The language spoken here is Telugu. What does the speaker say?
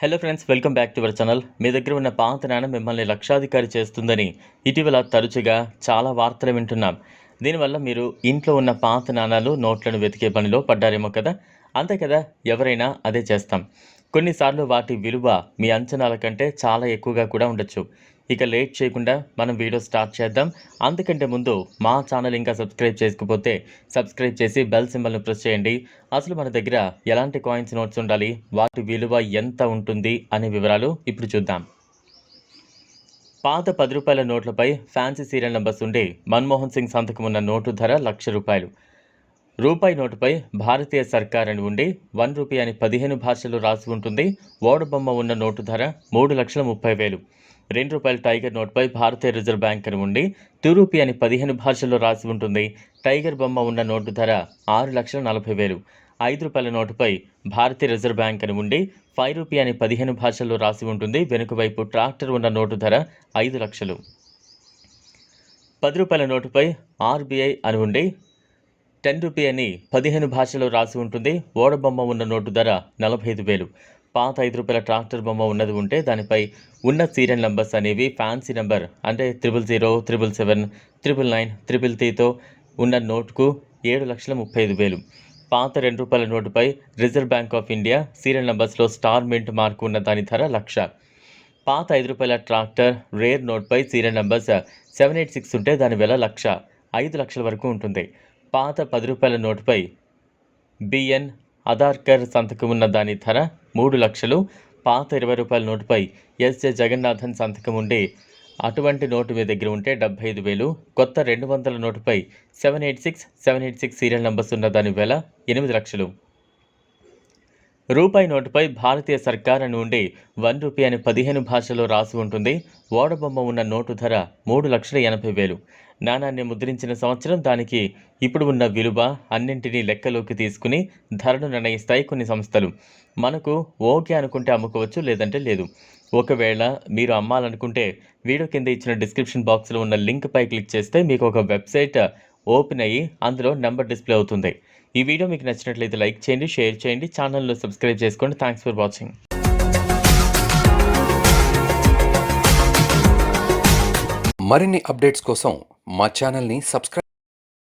Hello friends welcome back to our channel మీ దగ్గర ఉన్న పాత నాణం మిమ్మల్ని లక్షాధికారి చేస్తుందని ఇటీవల తరచుగా చాలా వార్తలు వింటున్నాం. దీనివల్ల మీరు ఇంట్లో ఉన్న పాత నాణాలు నోట్లను వెతికే పనిలో పడ్డారేమో కదా? అంతే కదా ఎవరైనా అదే చేస్తాం. కొన్నిసార్లు వాటి విలువ మీ అంచనాల కంటే చాలా ఎక్కువగా కూడా ఉండొచ్చు. ఇక లేట్ చేయకుండా మనం వీడియో స్టార్ట్ చేద్దాం. అందుకంటే ముందు మా ఛానల్ ఇంకా సబ్స్క్రైబ్ చేసుకోకపోతే సబ్స్క్రైబ్ చేసి బెల్ సింబల్ను ప్రెస్ చేయండి. అసలు మన దగ్గర ఎలాంటి కాయిన్స్ నోట్స్ ఉండాలి? వాటి విలువ ఎంత ఉంటుంది అనే వివరాలు ఇప్పుడు చూద్దాం. పాత పది రూపాయల నోట్లపై ఫ్యాన్సీ సీరియల్ నెంబర్స్ ఉండి మన్మోహన్ సింగ్ సంతకం ఉన్న నోటు ధర లక్ష రూపాయలు. రూపాయి నోటుపై భారతీయ సర్కార్ అని ఉండి వన్ రూపీ అని పదిహేను భాషల్లో రాసి ఉంటుంది. ఓడబొమ్మ ఉన్న నోటు ధర మూడు లక్షల ముప్పై వేలు. రెండు రూపాయల టైగర్ నోటుపై భారతీయ రిజర్వ్ బ్యాంక్ అని ఉండి టూ రూపీ అని పదిహేను భాషల్లో రాసి ఉంటుంది. టైగర్ బొమ్మ ఉన్న నోటు ధర ఆరు లక్షల నలభై వేలు. ఐదు రూపాయల నోటుపై భారతీయ రిజర్వ్ బ్యాంక్ అని ఉండి ఫైవ్ రూపీ అని పదిహేను భాషల్లో రాసి ఉంటుంది. వెనుక వైపు ట్రాక్టర్ ఉన్న నోటు ధర ఐదు లక్షలు. పది రూపాయల నోటుపై ఆర్బీఐ అని ఉండి టెన్ రూపీ అని పదిహేను భాషలో రాసి ఉంటుంది. ఓడబొమ్మ ఉన్న నోటు ధర నలభై ఐదు వేలు. పాత ఐదు రూపాయల ట్రాక్టర్ బొమ్మ ఉన్నది ఉంటే దానిపై ఉన్న సీరియల్ నంబర్స్ అనేవి ఫ్యాన్సీ నెంబర్ అంటే triple zero triple seven triple nine triple త్రీతో ఉన్న నోటుకు ఏడు లక్షల ముప్పై ఐదు వేలు. పాత రెండు రూపాయల నోటుపై reserve bank of India serial నంబర్స్లో star mint mark ఉన్న దాని ధర లక్ష. పాత ఐదు రూపాయల tractor rare నోట్పై serial numbers seven eight six ఉంటే దాని వెల లక్ష. ఐదు లక్షల వరకు ఉంటుంది. పాత పది రూపాయల నోటుపై బిఎన్ అదార్కర్ సంతకం ఉన్న దాని ధర మూడు లక్షలు పాత ఇరవై రూపాయల నోటుపై ఎస్జే జగన్నాథన్ సంతకం ఉండి. అటువంటి నోటు మీ దగ్గర ఉంటే డెబ్బై ఐదు వేలు కొత్త రెండు వందల నోటుపై seven eight six seven eight six serial numbers ఉన్న దాని వేల ఎనిమిది లక్షలు. రూపాయి నోటుపై భారతీయ సర్కార్ నుండి వన్ రూపీ అని పదిహేను భాషలో రాసి ఉంటుంది. ఓడబొమ్మ ఉన్న నోటు ధర మూడు లక్షల ఎనభై వేలు. నాణాన్ని ముద్రించిన సంవత్సరం దానికి ఇప్పుడు ఉన్న విలువ అన్నింటినీ లెక్కలోకి తీసుకుని ధరను నిర్ణయిస్తాయి కొన్ని సంస్థలు. మనకు ఓకే అనుకుంటే అమ్ముకోవచ్చు లేదంటే లేదు. ఒకవేళ మీరు అమ్మాలనుకుంటే వీడియో కింద ఇచ్చిన డిస్క్రిప్షన్ బాక్స్లో ఉన్న లింక్పై క్లిక్ చేస్తే మీకు ఒక వెబ్సైట్ ఓపెన్ అయ్యి అందులో నెంబర్ డిస్ప్లే అవుతుంది. ఈ వీడియో మీకు నచ్చినట్లయితే లైక్ చేయండి షేర్ చేయండి ఛానల్ను సబ్స్క్రైబ్ చేసుకోండి. థ్యాంక్స్ ఫర్ వాచింగ్ మరిన్ని అప్డేట్స్ కోసం మా ఛానల్ని సబ్స్క్రైబ్